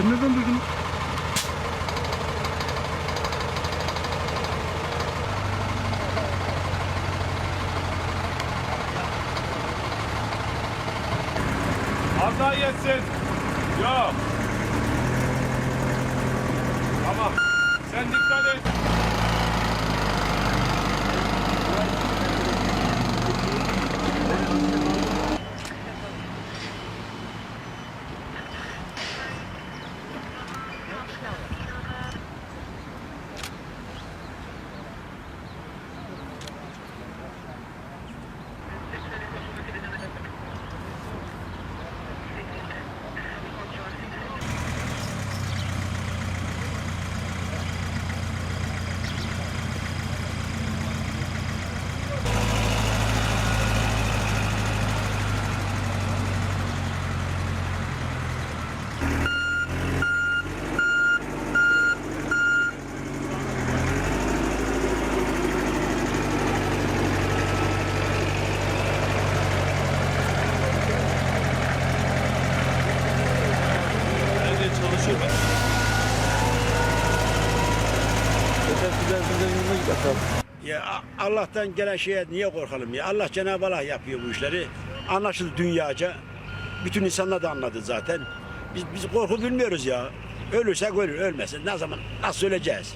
Sen nereden duydun? Allah yetsin. Yok. Tamam. Sen dikkat et. Nerede çalışıyor? Ya Allah'tan gelen şeye niye korkalım ya? Allah Cenab-ı Allah yapıyor bu işleri. Anlaşıldı dünyaca. Bütün insanlar da anladı zaten. Biz, biz korku bilmiyoruz ya. Ölürsek ölür, ölmezsek ne zaman nasıl öleceğiz?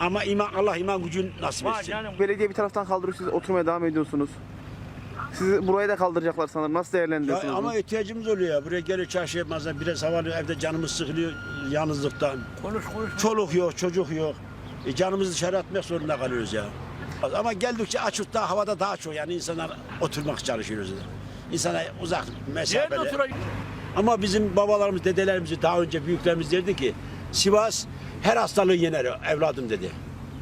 Ama iman Allah iman gücün nasip etsin. Belediye bir taraftan kaldırıyor siz oturmaya devam ediyorsunuz. Sizi buraya da kaldıracaklar sanırım. Nasıl Ya değerlendiriyorsunuz? ama bunu? ihtiyacımız oluyor ya. Buraya gelir çarşı yapmazlar. Biraz havalı evde canımız sıkılıyor yalnızlıktan. Konuş konuş. Çoluk yok, çocuk yok. E, canımızı dışarı atmak zorunda kalıyoruz ya. Ama geldikçe açıkta havada daha çok yani insanlar oturmak çalışıyoruz. İnsana uzak mesafede. Ama bizim babalarımız, dedelerimiz daha önce büyüklerimiz derdi ki Sivas her hastalığı yener evladım dedi.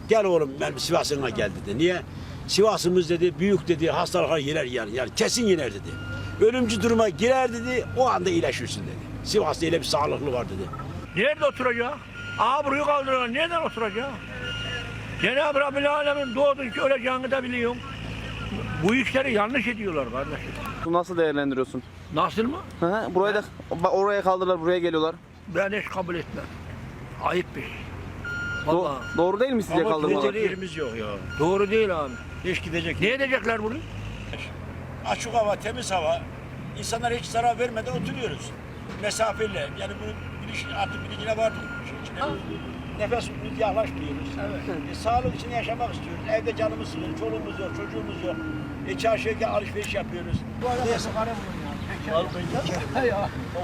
Gel oğlum ben Sivas'ına gel dedi. Niye? Sivas'ımız dedi büyük dedi hastalıklar yener yani, yani kesin yener dedi. Ölümcü duruma girer dedi o anda iyileşirsin dedi. Sivas'ta öyle bir sağlıklı var dedi. Nerede oturacak? Aa burayı kaldırıyorlar. Nereden oturacak? Cenab-ı Rabbil Alemin doğdun ki öleceğini de biliyorum. Bu işleri yanlış ediyorlar kardeşim. Bunu Nasıl değerlendiriyorsun? Nasıl mı? Hı hı, buraya da bak oraya kaldırırlar, buraya geliyorlar. Ben hiç kabul etmem. Ayıp bir şey. Do- Vallahi doğru değil mi sizce Ama kaldırmalar? gidecek yerimiz yok ya. doğru değil abi. Hiç gidecek Ne edecekler bunu? Açık hava, temiz hava. İnsanlara hiç zarar vermeden oturuyoruz. Mesafeli. Yani bunu biliş, artık bilincine vardık. bu işin içine. Nefes yaklaşmıyoruz. E, sağlık için yaşamak istiyoruz. Evde canımız sıkılır, çoluğumuz yok, çocuğumuz yok. E, çarşıya gel, alışveriş yapıyoruz. Neyse.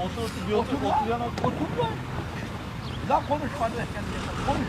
Otur otur bir otur. Otur yana otur lan. La konuş kardeş kendine. Konuş.